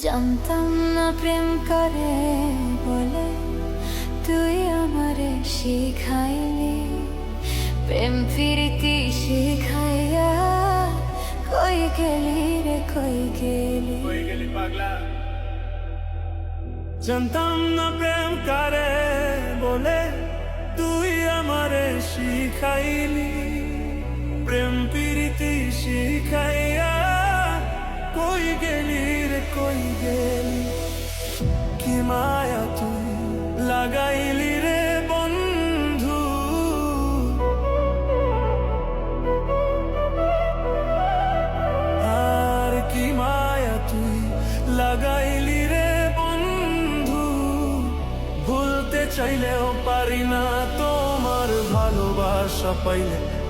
জানতাম না প্রেম করে বলে, তুই আমারে শিখাইলি, প্রেম ফিরিতি শিখাইয়া কই গেলি রে, কই গেলি? জানতাম না প্রেম কারে বলে, তুই আমারে শিখাইলি, প্রেম প্রীতি রে কই গেলি? কি মায়া তুই লাগাইলি রে বন্ধু? আর কি মায়া তুই লাগাইলি রে বন্ধু? ভুলতে চাইলেও পারি না তোমার ভালোবাসা পাইলে।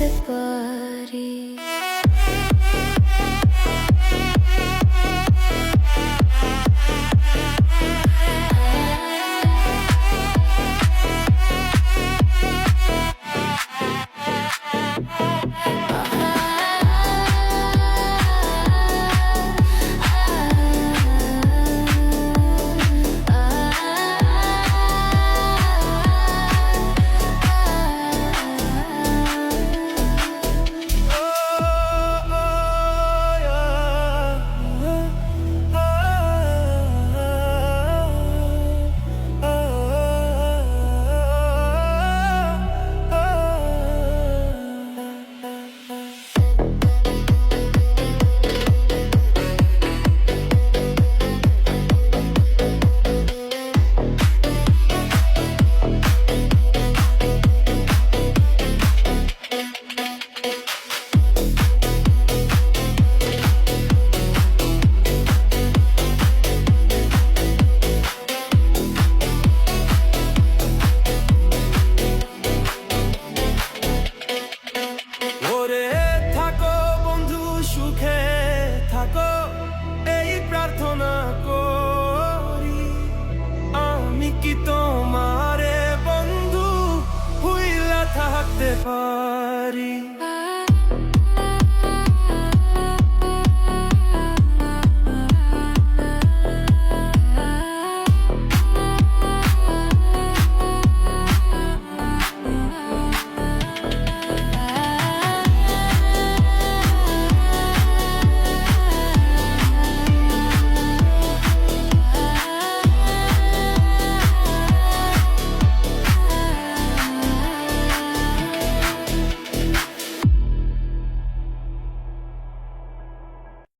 থাকতে পারি পারি